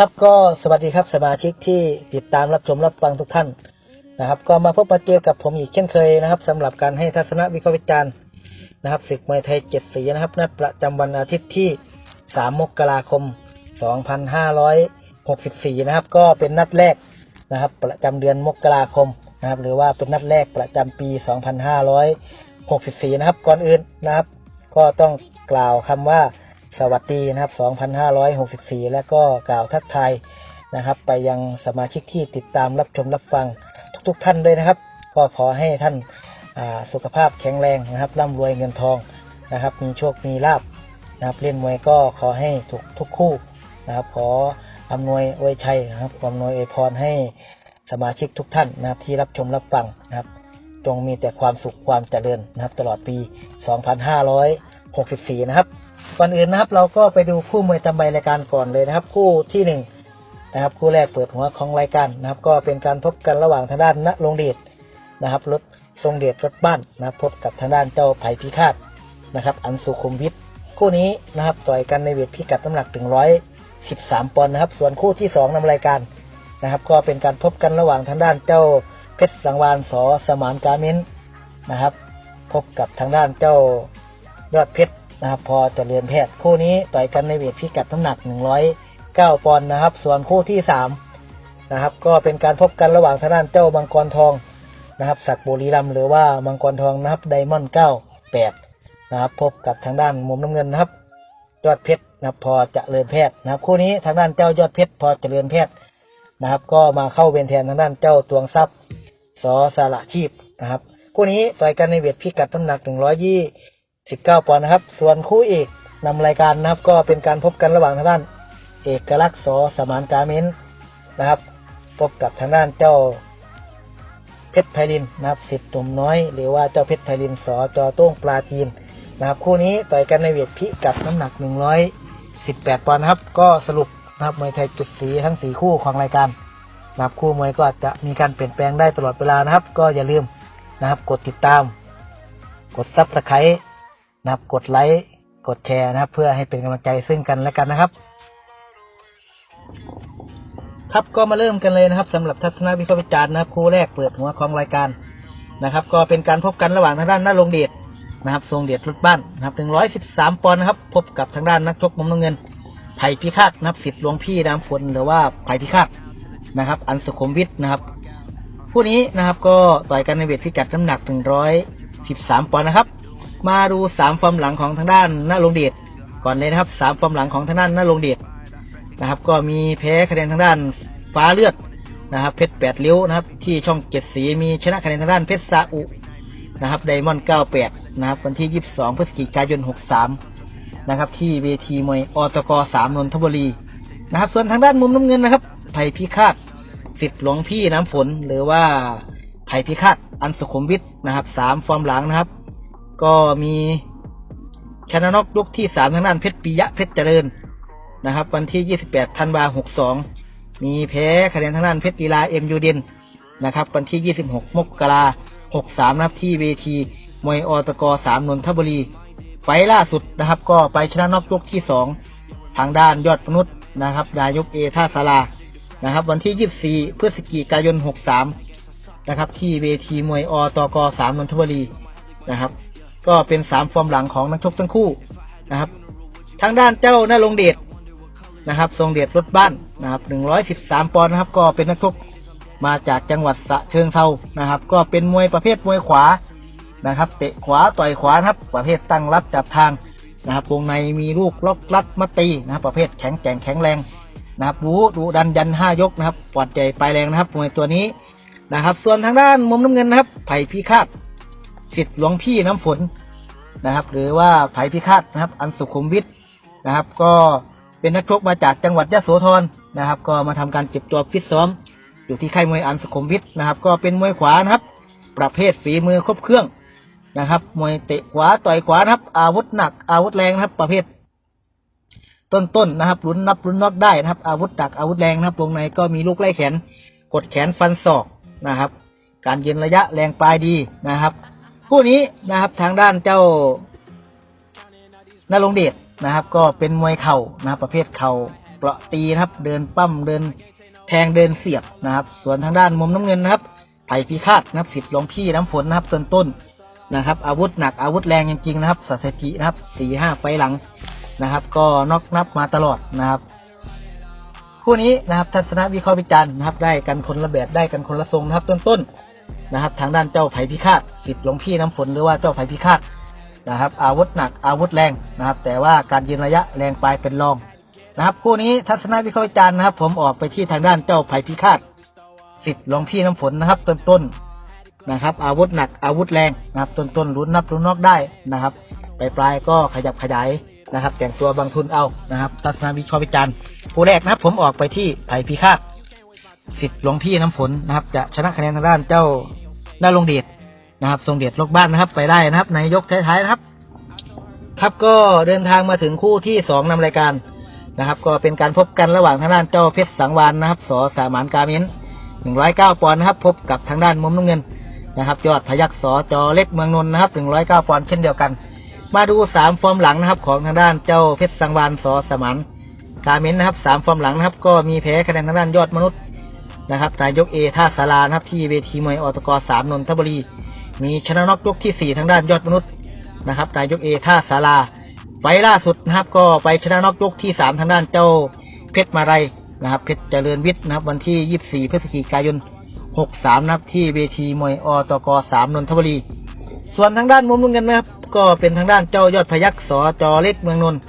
ครับก็สวัสดีครับสมาชิกที่ติดตามรับชมรับฟังทุกท่านนะครับ ก็มาพบมาเจอกับผมอีกเช่นเคยนะครับสำหรับการให้ทัศนวิเคราะห์วิจารณ์นะครับศึกมวยไทยเจ็ดสีนะครับนัดประจำวันอาทิตย์ที่ 3 มกราคม 2564 นะครับ ก็เป็นนัดแรกนะครับ ประจำเดือนมกราคมนะครับ หรือว่าเป็นนัดแรกประจำปี 2564 นะครับ ก่อนอื่นนะครับ ก็ต้องกล่าวคำว่า สวัสดีนะครับ 2564 และก็กล่าวทักทายนะครับ ไปยังสมาชิกที่ติดตามรับชมรับฟังทุกๆท่านด้วยนะครับ ก็ขอให้ท่านาสุขภาพแข็งแรงนะครับร่ำรวยเงินทองนะครับ มีโชคมีลาบนะครับเล่นมวยก็ขอให้ถูกทุกคู่นะครับ ขออำนวยอวยชัยนะครับอำนวยอวยพรให้สมาชิกทุกท่านนะครับที่รับชมรับฟังนะครับ จงมีแต่ความสุขความเจริญนะครับ ตลอดปี 2564 นะครับ ก่อนอื่นนะครับ เราก็ไปดูคู่มวยตามใบรายการก่อนเลยนะครับ คู่ที่หนึ่งนะครับ คู่แรกเปิดหัวของรายการนะครับ ก็เป็นการพบกันระหว่างทางด้านณรงเดชนะครับรถทรงเดชรถบ้านนะครับพบกับทางด้านเจ้าไผ่พิฆาตนะครับ อันสุขุมวิทคู่นี้นะครับต่อยกันในเวทพิกัดน้ำหนักถึงร้อยสิบสามปอนด์นะครับ ส่วนคู่ที่สองนำรายการนะครับ ก็เป็นการพบกันระหว่างทางด้านเจ้าเพชรสังวานสอสมานกาเมนนะครับ พบกับทางด้านเจ้ายอดเพชร นะครับ พอจะเจริญแพทย์คู่นี้ต่อยกันในเวทพิกัดน้ำหนัก 109 ปอนด์นะครับ ส่วนคู่ที่ 3 นะครับ ก็เป็นการพบกันระหว่างทางด้านเจ้ามังกรทองนะครับศักบุรีรัมหรือว่ามังกรทองนะครับไดมอนด์98นะครับ พบกับทางด้านมุมน้ำเงินนะครับ ยอดเพชรนะครับพอเจริญแพทย์นะครับ คู่นี้ทางด้านเจ้ายอดเพชรพอจเจริญแพทย์นะครับ ก็มาเข้าเวรแทนทางด้านเจ้าตวงทรัพย์สอสารชีพนะครับ คู่นี้ต่อยกันในเวทพิกัดน้ำหนัก 19ปอนด์นะครับ ส่วนคู่เอกนำรายการนะครับ ก็เป็นการพบกันระหว่างทางด้าน เอกลักษณ์สอสมานกาเมนนะครับ พบกับทางด้านเจ้าเพชรไพลินนะครับสิทธิ์หนุ่มน้อย หรือว่าเจ้าเพชรไพลินสอจอโต้งปลาจีนนะครับคู่นี้ต่อยกันในเวทพิกัดน้ำหนัก 118 ปอนด์นะครับ ก็สรุปนะครับมวยไทยจุดสีทั้ง 4 คู่ของรายการนะครับคู่มวยก็จจะมีการเปลี่ยนแปลงได้ตลอดเวลานะครับ ก็อย่าลืมนะครับกดติดตาม กดซับสไครต์ นะครับ กดไลค์กดแชร์นะครับ เพื่อให้เป็นกำลังใจซึ่งกันและกันนะครับ ครับก็มาเริ่มกันเลยนะครับสำหรับทัศนวิเคราะห์วิจารณ์นะครับ คู่แรกเปิดหัวของรายการนะครับ ก็เป็นการพบกันระหว่างทางด้านหน้าลงเดชนะครับทรงเดชรถบ้านนะครับ113ปอนด์นะครับ พบกับทางด้านนักชกมุมน้ำเงินไผ่พิฆาตนะครับสิทธิ์หลวงพี่น้ำฝนหรือว่าไผ่พิฆาตนะครับ อันสุขุมวิทนะครับคู่นี้นะครับก็ต่อยกันในเวทพิกัดน้ำหนัก 113 ปอนด์นะครับ มาดูสามฟอร์มหลังของทางด้านหน้าลงเดชก่อนเลยนะครับสามฟอร์มหลังของทางด้านหน้าลงเดชนะครับ ก็มีแพ้คะแนนทางด้านฟ้าเลือดนะครับ เพชรแปดเลี้ยวนะครับ ที่ช่องเจ็ดสีมีชนะคะแนนทางด้านเพชรซาอุนะครับไดมอนด์เก้าแปดนะครับวันที่ยี่สิบสองพฤศจิกายนหกสามนะครับ ที่เวทีมวยอตกสามนนทบุรีนะครับ ส่วนทางด้านมุมน้ำเงินนะครับไผ่พิฆาตสิทธิ์หลวงพี่น้ำฝนหรือว่าไผ่พิฆาตอันสุขุมวิทนะครับสามฟอร์มหลังนะครับ ก็มีชนะนอกยกที่สามทางด้านเพชรปิยะเพชรเจริญนะครับ วันที่28ธันวาหกสองมีแพ้คะแนนทางด้านเพชรกีฬาเอ็มยูเดนนะครับ วันที่26มกราหกสามนะครับที่เวทีมวยอตกสามนนทบุรี ไฟล์ล่าสุดนะครับ ก็ไปชนะนอกยกที่สองทางด้านยอดมนุษย์นะครับนายกเอท่าสารานะครับ วันที่24พฤศจิกายน63นะครับ ที่เวทีมวยอตกสามนนทบุรีนะครับ ก็เป็นสามฟอร์มหลังของนักชกทั้งคู่นะครับ ทางด้านเจ้าหน้าลงเดชนะครับ ทรงเดชรถบ้านนะครับหนึ่งร้อยสิบสามปอนด์นะครับ ก็เป็นนักชกมาจากจังหวัดสะเชิงเทานะครับ ก็เป็นมวยประเภทมวยขวานะครับ เตะขวาต่อยขวานะครับ ประเภทตั้งรับจับทางนะครับวงในมีลูกล็อกลัดมาตีนะครับ ประเภทแข็งแกร่งแข็งแรงนะครับบูดูดันยันห้ายกนะครับปอดใจปลายแรงนะครับมวยตัวนี้นะครับ ส่วนทางด้านมุมน้ำเงินนะครับ ไผ่พิฆาต สิทธิ์หลวงพี่น้ำฝนนะครับ หรือว่าไผ่พิฆาตนะครับ อันสุขุมวิทนะครับ ก็เป็นนักชกมาจากจังหวัดยะโสธรนะครับ ก็มาทำการเก็บตัวฟิตซ้อม อยู่ที่ค่ายมวยอันสุขุมวิทนะครับ ก็เป็นมวยขวานะครับ ประเภทฝีมือครบเครื่องนะครับ มวยเตะขวาต่อยขวานะครับ อาวุธหนัก อาวุธแรงนะครับ ประเภท ต้นๆนะครับลุ้นนับลุ้นน็อกได้นะครับ อาวุธหนักอาวุธแรงนะครับวงในก็มีลูกไล่แขน กดแขนฟันศอกนะครับ การยืนระยะแรงปลายดีนะครับ คู่นี้นะครับทางด้านเจ้านรงเดชนะครับ ก็เป็นมวยเข่านะครับ ประเภทเข่าเปราะตีนะครับ เดินปั้มเดินแทงเดินเสียบนะครับ ส่วนทางด้านมุมน้ำเงินนะครับไผ่พิฆาตนะครับสิทธิ์หลวงพี่น้ำฝนนะครับต้นต้นนะครับ อาวุธหนักอาวุธแรงจริงๆนะครับสัสจินะครับสี่ห้าไฟหลังนะครับ ก็นอกนับมาตลอดนะครับ คู่นี้นะครับทัศนวิเคราะห์วิจารณ์นะครับ ได้กันคนละแบบได้กันคนละทรงนะครับ ต้นต้น นะครับ ทางด้านเจ้าไผ่พิฆาตสิทธิ์หลวงพี่น้ำฝนหรือว่าเจ้าไผ่พิฆาตนะครับ อาวุธหนักอาวุธแรงนะครับ แต่ว่าการยืนระยะแรงปลายเป็นรองนะครับคู่นี้ทัศนวิเคราะห์วิจารณ์นะครับ ผมออกไปที่ทางด้านเจ้าไผ่พิฆาตสิทธิ์หลวงพี่น้ำฝนนะครับ ต้นต้นนะครับ อาวุธหนักอาวุธแรงนะครับ ต้นต้นๆลุ้นนับลุ้นนอกได้นะครับปลายปลายก็ขยับขยายนะครับ แต่งตัวบางทุนเอานะครับ ทัศนวิเคราะห์วิจารณ์คู่แรกนะครับ ผมออกไปที่ไผ่พิฆาต สิทธิ์หลวงพี่น้ำฝนนะครับ จะชนะคะแนนทางด้านเจ้าด้านลงเดชนะครับ ทรงเดชลกบ้านนะครับ ไปได้นะครับ ในยกท้ายๆนะครับ ครับก็เดินทางมาถึงคู่ที่สองนำรายการนะครับ ก็เป็นการพบกันระหว่างทางด้านเจ้าเพชรสังวานนะครับสอสามานกาเมนหนึ่งร้อยเก้าปอนด์นะครับ พบกับทางด้านมุมน้ำเงินนะครับยอดพยักษ์สอจอเล็กเมืองนนท์นะครับหนึ่งร้อยเก้าปอนด์เช่นเดียวกัน มาดูสามฟอร์มหลังนะครับ ของทางด้านเจ้าเพชรสังวานสอสมานกาเมนนะครับสามฟอร์มหลังนะครับ ก็มีแพ้คะแนนทางด้านยอดมนุษย์ นะครับ นายกเอท่าสารานะครับที่เวทีมวยอตกสามนนทบุรี มีชนะน็อกยกที่สี่ทางด้านยอดมนุษย์นะครับ นายกเอท่าสาราไฟล่าสุดนะครับก็ไปชนะน็อกยกที่สามทางด้านเจ้าเพชรมาไรนะครับเพชรเจริญวิทย์นะครับวันที่ยี่สี่พฤศจิกายนหกสามนะครับที่เวทีมวยอตกสามนนทบุรี ส่วนทางด้านมุมน้ำเงินนะครับก็เป็นทางด้านเจ้ายอดพยักษ์สอจอเล็กเมืองนนท์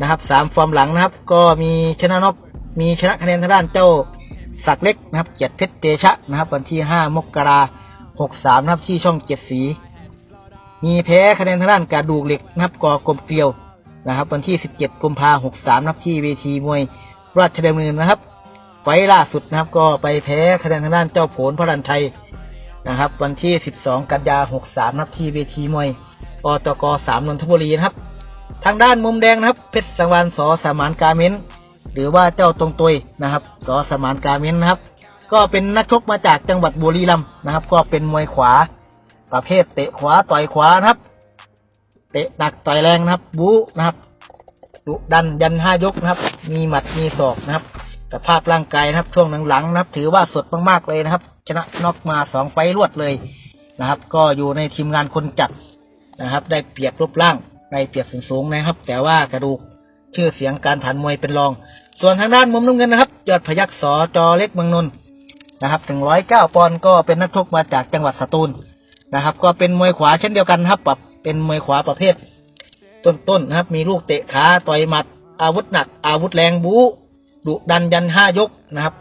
นะครับสามฟอร์มหลังนะครับ ก็มีชนะน็อกมีชนะคะแนนทางด้านเจ้า สักดิ์เล็กนะครับ เกียรติเพชรเตชะนะครับ วันที่ 5 มกราหกสามนะครับที่ช่องเจ็ดสี มีแพ้คะแนนทางด้านกระดูกเหล็กนะครับกอกลมเกลียวนะครับ วันที่ 17กุมภาหกสามนะครับที่เวทีมวยราชดำเนินนะครับ ไฟล่าสุดนะครับ ก็ไปแพ้คะแนนทางด้านเจ้าโผลพระรันชัยนะครับ วันที่ 12 กันยาหกสามนะครับที่เวทีมวยอตกสามนนทบุรีนะครับ ทางด้านมุมแดงนะครับเพชรสังวานสอสามานกาเมน หรือว่าเจ้าตรงตุยนะครับสอสมานกาเมนนะครับ ก็เป็นนักชกมาจากจังหวัดบุรีรัมย์นะครับ ก็เป็นมวยขวา ประเภทเตะขวาต่อยขวานะครับ เตะหนักต่อยแรงนะครับ บู๊นะครับดุดันยันห้ายกนะครับ มีหมัดมีศอกนะครับสภาพร่างกายนะครับ ช่วงหลังๆนะครับ ถือว่าสดมากๆเลยนะครับ ชนะน็อกมาสองไฟรวดเลยนะครับ ก็อยู่ในทีมงานคนจัดนะครับ ได้เปรียบรูปร่างได้เปรียบสูงสูงๆนะครับ แต่ว่ากระดูกชื่อเสียงการผ่านมวยเป็นรอง ส่วนทางด้านมุมน้ำเงินนะครับ ยอดพยักษ์สอจอเล็กเมืองนนท์นะครับถึงร้อยเก้าปอนด์ก็เป็นนักชกมาจากจังหวัดสตูลนะครับ ก็เป็นมวยขวาเช่นเดียวกันครับปรับเป็นมวยขวาประเภท ต้นๆนะครับ มีลูกเตะขาต่อยหมัด อาวุธหนัก อาวุธแรงบู๊ดุดันยันห้ายกนะครับ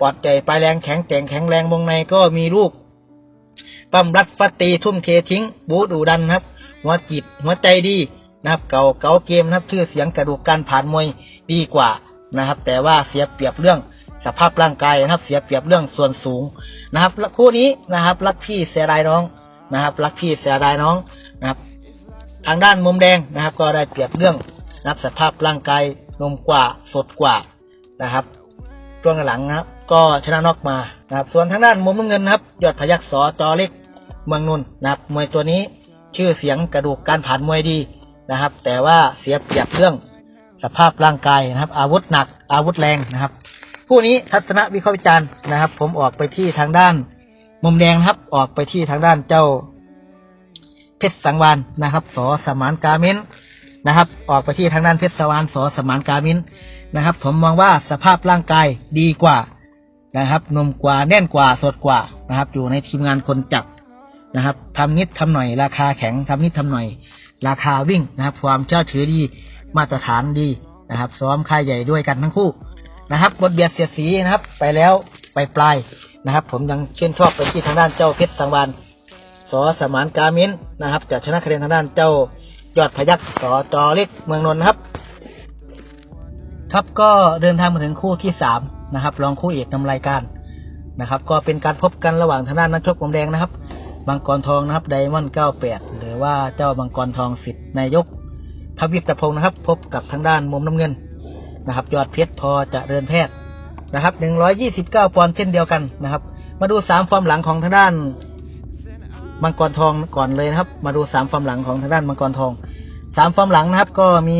ปอดใจปลายแรงแข็งแกร่งแข็งแรงวงในก็มีลูกปั้มรัดฟัดตีทุ่มเททิ้ง บูดุดันครับ หัวจิตหัวใจดีนะครับ เก่าเก่าเกมนะครับชื่อเสียงกระดูกการผ่านมวยดีกว่า นะครับ แต่ว่าเสียเปรียบเรื่องสภาพร่างกายนะครับ เสียเปรียบเรื่องส่วนสูงนะครับคู่นี้นะครับ รักพี่เสียดายน้องนะครับ รักพี่เสียดายน้องนะครับ ทางด้านมุมแดงนะครับ ก็ได้เปรียบเรื่องนะครับสภาพร่างกายนมกว่าสดกว่านะครับช่วงหลังนะครับ ก็ชนะนอกมานะครับ ส่วนทางด้านมุมน้ำเงินนะครับยอดพยักสอจอเล็กเมืองนนท์นะครับมวยตัวนี้ชื่อเสียงกระดูกการผ่านมวยดีนะครับ แต่ว่าเสียเปรียบเรื่อง สภาพร่างกายนะครับ อาวุธหนัก อาวุธแรงนะครับคู่นี้ทัศนวิเคราะห์วิจารณ์นะครับ ผมออกไปที่ทางด้าน มุมแดงนะครับ ออกไปที่ทางด้านเจ้า เพชรสังวานนะครับสอสมานกาเมนนะครับ ออกไปที่ทางด้านเพชรสวานสอสมานกาเมนนะครับ ผมมองว่าสภาพร่างกายดีกว่านะครับนมกว่าแน่นกว่าสดกว่านะครับ อยู่ในทีมงานคนจัดนะครับทำนิดทำหน่อย ราคาแข็งทำนิดทำหน่อย ราคาวิ่งนะครับ ความเชื่อถือดี มาตรฐานดีนะครับ ซ้อมค่ายใหญ่ด้วยกันทั้งคู่นะครับบทเบียดเสียดสีนะครับ ไปแล้วไปปลายนะครับ ผมยังเชื่นชอบไปที่ทางด้านเจ้าเพชรสังวานสอสมานกามินนะครับจะชนะคะแนนทางด้านเจ้ายอดพยักสอจอเล็กเมืองนนท์ครับครับก็เดินทางมาถึงคู่ที่สามนะครับรองคู่เอกนำรายการนะครับ ก็เป็นการพบกันระหว่างทางด้านนักชกมุมแดงนะครับบางกรทองนะครับไดมอนด์เก้าแปดหรือว่าเจ้าบางกรทองสิทธิ์นายก ทวิปตะพงนะครับ พบกับทางด้านมุมน้ำเงินนะครับ ยอดเพชรพอจะเริญแพทย์นะครับหนึ่งร้อยยี่สิบเก้าปอนด์เช่นเดียวกันนะครับ มาดูสามฟอร์มหลังของทางด้านมังกรทองก่อนเลยนะครับ มาดูสามฟอร์มหลังของทางด้านมังกรทองสามฟอร์มหลังนะครับ ก็มี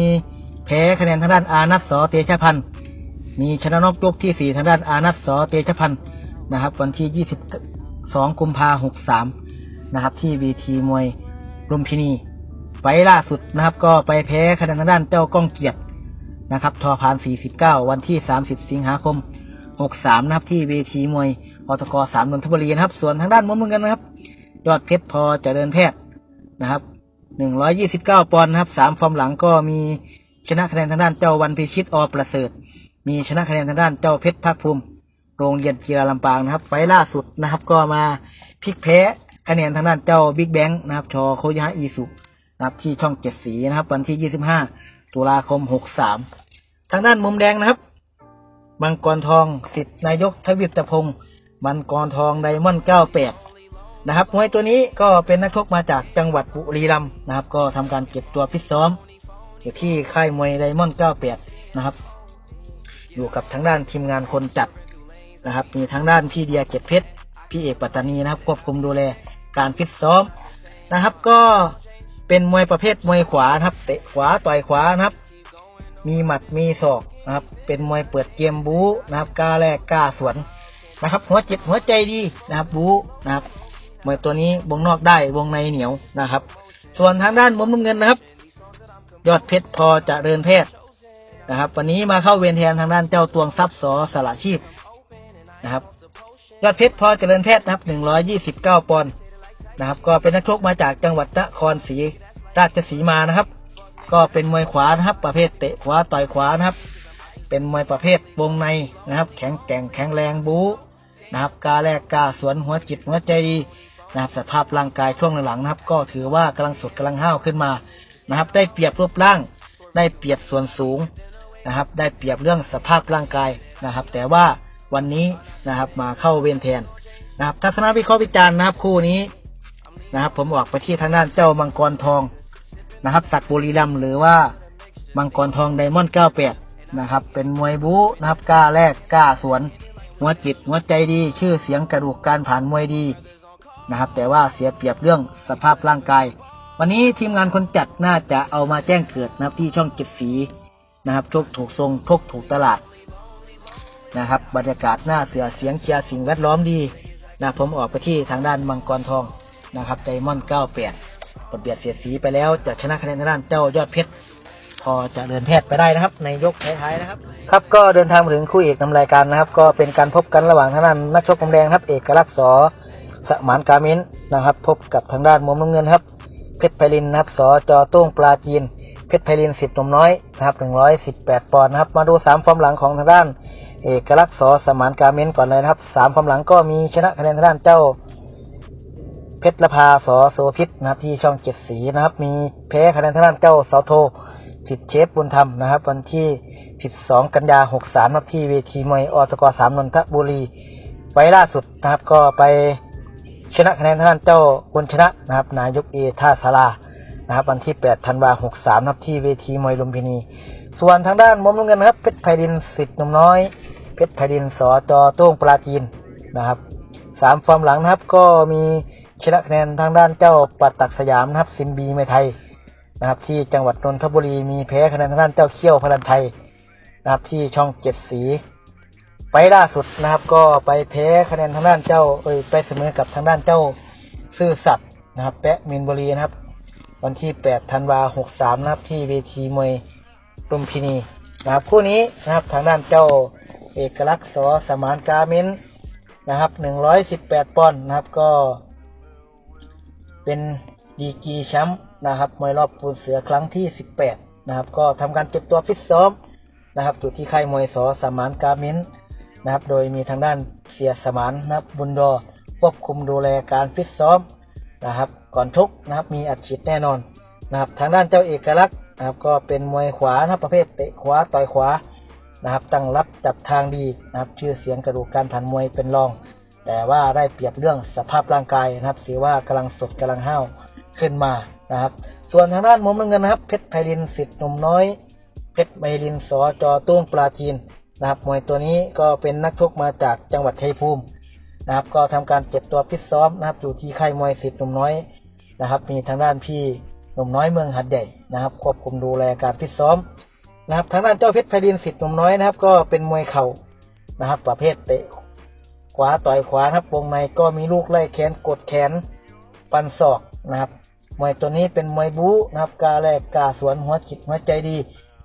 แพ้คะแนนทางด้านอานัทสอเตชะพันธ์มีชนะนอกยกที่สี่ทางด้านอานัทสอเตชพันธ์นะครับ วันที่ยี่สิบสองกุมภาหกสามนะครับ ที่วีทีมวยรุมพินี ไฟล่าสุดนะครับ ก็ไปแพ้คะแนนทางด้านเจ้าก้องเกียรตินะครับทอพาน 49 วันที่ 30 สิงหาคม 63 นะครับ ที่เวทีมวยอตก3นนทบุรีนะครับ ส่วนทางด้านมุมเงินนะครับ ยอดเพชรพอเจริญแพทย์นะครับ 129 ปอนด์นะครับ3ฟอร์มหลังก็มีชนะคะแนนทางด้านเจ้าวันพิชิตอประเสริฐ มีชนะคะแนนทางด้านเจ้าเพชรภาคภูมิ โรงเรียนกีฬาลำปางนะครับ ไฟล์ล่าสุดนะครับ ก็มาพลิกแพ้คะแนนทางด้านเจ้าบิ๊กแบงค์นะครับ ชอโคยะอีสุ นะครับที่ช่องเจ็ดสีนะครับ วันที่25ตุลาคม63ทางด้านมุมแดงนะครับมังกรทองสิทธิ์นายกทวิตพงศ์มังกรทองไดมอนด์98นะครับมวยตัวนี้ก็เป็นนักชกมาจากจังหวัดบุรีรัมย์นะครับ ก็ทำการเก็บตัวฟิตซ้อม อยู่ที่ค่ายมวยไดมอนด์98นะครับ อยู่กับทางด้านทีมงานคนจัดนะครับ มีทางด้านพี่เดียเจ็ดเพชรพี่เอกปัตตานีนะครับ ควบคุมดูแลการฟิตซ้อมนะครับ ก็ เป็นมวยประเภทมวยขวานะครับ เตะขวาต่อยขวานะครับ มีหมัดมีศอกนะครับ เป็นมวยเปิดเกมบู๊นะครับกล้าแลกกล้าสวนนะครับ หัวจิตหัวใจดีนะครับบู๊นะครับมวยตัวนี้วงนอกได้วงในเหนียวนะครับ ส่วนทางด้านมุมน้ำเงินนะครับ ยอดเพชรพอจะเริญแพทย์นะครับ วันนี้มาเข้าเวรแทนทางด้านเจ้าตวงทรัพย์สอสละชีพนะครับ ยอดเพชรพอเจริญแพทย์นะครับหนึ่งร้อยยี่สิบเก้าปอนด์ นะครับ ก็เป็นนักชกมาจากจังหวัดนครศรีราชสีมานะครับ ก็เป็นมวยขวานะครับ ประเภทเตะขวาต่อยขวานะครับ เป็นมวยประเภทวงในนะครับ แข็งแกร่งแข็งแรงบู๊นะครับกาแลกกาสวนหัวจิตหัวใจดีนะครับสภาพร่างกายช่วงหลังๆนะครับ ก็ถือว่ากำลังสดกำลังห้าวขึ้นมานะครับ ได้เปรียบรูปร่าง ได้เปรียบส่วนสูงนะครับ ได้เปรียบเรื่องสภาพร่างกายนะครับ แต่ว่าวันนี้นะครับมาเข้าเวรแทนนะครับทัศนวิเคราะห์วิจารณ์นะครับคู่นี้ นะครับ ผมออกไปที่ทางด้านเจ้ามังกรทองนะครับสักบุรีรัมหรือว่ามังกรทองไดมอนด์98 นะครับ เป็นมวยบู๊นะครับกล้าแลกกล้าสวน หัวจิตหัวใจดี ชื่อเสียงกระดูกการผ่านมวยดีนะครับ แต่ว่าเสียเปรียบเรื่องสภาพร่างกาย วันนี้ทีมงานคนจัดน่าจะเอามาแจ้งเกิดนะครับที่ช่องเจ็ดสีนะครับชกถูกทรงชกถูกตลาดนะครับ บรรยากาศหน้าเสือเสียงเชียร์สิ่งแวดล้อมดีนะผมออกไปที่ทางด้านมังกรทอง นะครับไดมอนด์98ปดเบียดเสียดสีไปแล้วจะชนะคะแนนทางด้านเจ้ายอดเพชรพอจะเดินแพทย์ไปได้นะครับ ในยกท้ายๆนะครับ ครับก็เดินทางมาถึงคู่เอกนำรายการนะครับ ก็เป็นการพบกันระหว่างทางด้านนักชกมุมแดงครับ เอกลักษณ์สอสมานกาเมนนะครับ พบกับทางด้านมุมน้ำเงินครับ เพชรไพลินนะครับสอจอต้งปลาจีน เพชรไพลินสิบนมน้อยนะครับหนึ่งร้อยสิบแปดปอนด์นะครับ มาดูสามฟอร์มหลังของทางด้าน เอกลักษณ์สอสมานกาเมนก่อนเลยนะครับสามฟอร์มหลังก็มีชนะคะแนนทางด้านเจ้า เพชรละพาสอโสพิษนะครับที่ช่องเจ็ดสีนะครับ มีแพ้คะแนนทางด้านเจ้าเสาโทสิทธิเชฟบุญธรรมนะครับ วันที่12กันยา63นับที่เวทีมวยอตกสามนนทบุรี ไว้ล่าสุดนะครับ ก็ไปชนะคะแนนทางด้านเจ้าบุญชนะนะครับ นายกเอท่าสารานะครับวันที่ 8 ธันวา63นับที่เวทีมวยลุมพินี ส่วนทางด้านมุมน้ำเงินนะครับเพชรไพดินสิทธิ์นุ่มน้อย เพชรไพดินสอจอโต้งปลาจีนนะครับสามฟอร์มหลังนะครับก็มี ชนะคะแนนทางด้านเจ้าปัตตักสยามนะครับซินบีเมไทยนะครับ ที่จังหวัดนนทบุรีมีแพ้คะแนนทางด้านเจ้าเขี้ยวพลันไทยนะครับ ที่ช่องเจ็ดสี ไปล่าสุดนะครับ ก็ไปแพ้คะแนนทางด้านเจ้าเอ้ยไปเสมอกับทางด้านเจ้าซื่อสัตย์นะครับ แปะมินบุรีนะครับ วันที่แปดธันวาหกสามนะครับ ที่เวทีมวยรุมพินีนะครับคู่นี้นะครับทางด้านเจ้าเอกลักษณ์สอสมานกาเมนนะครับหนึ่งร้อยสิบแปดปอนด์นะครับก็ เป็นดีกีแชมป์นะครับมวยรอบปูนเสือครั้งที่สิบแปดนะครับ ก็ทำการเก็บตัวฟิตซ้อมนะครับอยู่ที่ค่ายมวยสอสมานกาเมนนะครับ โดยมีทางด้านเสียสมานนะครับบุญดอควบคุมดูแลการฟิตซ้อมนะครับ ก่อนชกนะครับ มีอัดฉีดแน่นอนนะครับ ทางด้านเจ้าเอกลักษณ์นะครับ ก็เป็นมวยขวานะประเภทเตะขวาต่อยขวานะครับ ตั้งรับจับทางดีนะครับ ชื่อเสียงกระดูกการผ่านมวยเป็นรอง แต่ว่าได้เปรียบเรื่องสภาพร่างกายนะครับถือว่ากำลังสดกำลังห้าวขึ้นมานะครับ ส่วนทางด้านมุมเงินนะครับ เพชรไพลินสิทธิ์หนุ่มน้อย เพชรไพลินสอจอตุ้งปลาจีนนะครับมวยตัวนี้ก็เป็นนักชกมาจากจังหวัดชัยภูมินะครับ ก็ทำการเก็บตัวฟิซ้อมนะครับ อยู่ที่ค่ายมวยสิทธิ์หนุ่มน้อยนะครับ มีทางด้านพี่หนุ่มน้อยเมืองหัดใหญ่นะครับ ควบคุมดูแลการฟิซ้อมนะครับ ทางด้านเจ้าเพชรไพดินสิทธิ์หนุ่มน้อยนะครับ ก็เป็นมวยเข่านะครับ ประเภทเตะ ขวาต่อยขวาครับวงในก็มีลูกไล่แขนกดแขนปันศอกนะครับมวยตัวนี้เป็นมวยบู๊นะครับกาแรกกาสวนหัวจิตหัวใจดี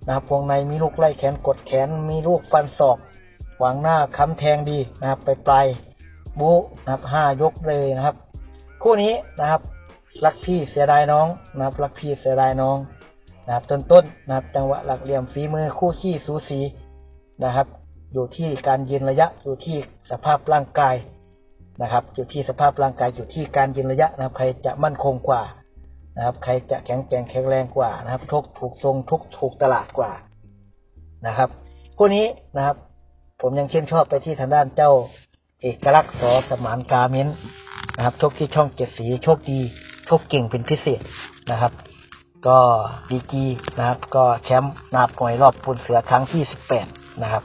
นะครับวงในมีลูกไล่แขนกดแขนมีลูกฟันศอกวางหน้าค้ำแทงดีนะครับไปปลายบู๊นะครับห้ายกเลยนะครับ คู่นี้นะครับ รักพี่เสียดายน้องนะครับรักพี่เสียดายน้องนะครับต้นต้นนะครับจังหวะหลักเหลี่ยมฝีมือคู่ขี้สูสีนะครับ อยู่ที่การยืนระยะอยู่ที่สภาพร่างกายนะครับ อยู่ที่สภาพร่างกายอยู่ที่การยืนระยะนะครับ ใครจะมั่นคงกว่านะครับ ใครจะแข็งแกร่งแข็งแรงกว่านะครับทุกถูกทรงทุกถูกตลาดกว่านะครับคู่นี้นะครับ ผมยังชื่นชอบไปที่ทางด้านเจ้าเอกลักษณ์สอสมานกาเม้นนะครับชกที่ช่องเจ็ดสีโชคดีโชคเก่งเป็นพิเศษนะครับ ก็ดีกีนะครับ ก็แชมป์นาบหวยรอบปูนเสือครั้งที่สิบแปดนะครับ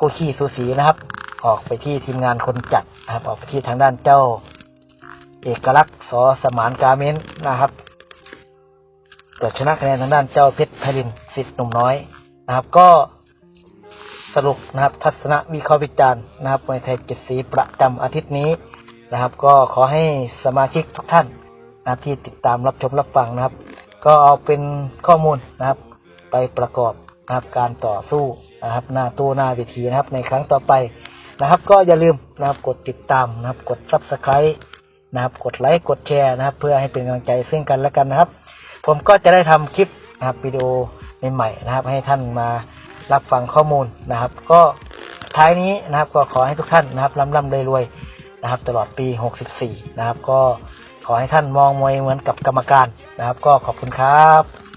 กูขี้สูสีนะครับ ออกไปที่ทีมงานคนจัดนะครับ ออกไปที่ทางด้านเจ้า เอกลักษณ์สอสมานกาเม้นนะครับเกิดชนะคะแนนทางด้านเจ้าเพชรไพรินสิทธิ์หนุ่มน้อยนะครับ ก็สรุปนะครับ ทัศนวิเคราะห์วิจารณ์นะครับมวยไทยเจ็ดสีประจำอาทิตย์นี้นะครับ ก็ขอให้สมาชิกทุกท่านนะครับที่ติดตามรับชมรับฟังนะครับ ก็เอาเป็นข้อมูลนะครับ ไปประกอบ นะครับการต่อสู้นะครับหน้าตู้หน้าเวทีนะครับในครั้งต่อไปนะครับ ก็อย่าลืมนะครับกดติดตามนะครับกด subscribe นะครับกดไลค์กดแชร์นะครับ เพื่อให้เป็นกำลังใจซึ่งกันและกันนะครับ ผมก็จะได้ทำคลิปนะครับวิดีโอใหม่ๆนะครับ ให้ท่านมารับฟังข้อมูลนะครับ ก็ท้ายนี้นะครับก็ขอให้ทุกท่านนะครับร่ำร่ำรวยๆนะครับ ตลอดปี 64 นะครับ ก็ขอให้ท่านมองมวยเหมือนกับกรรมการนะครับ ก็ขอบคุณครับ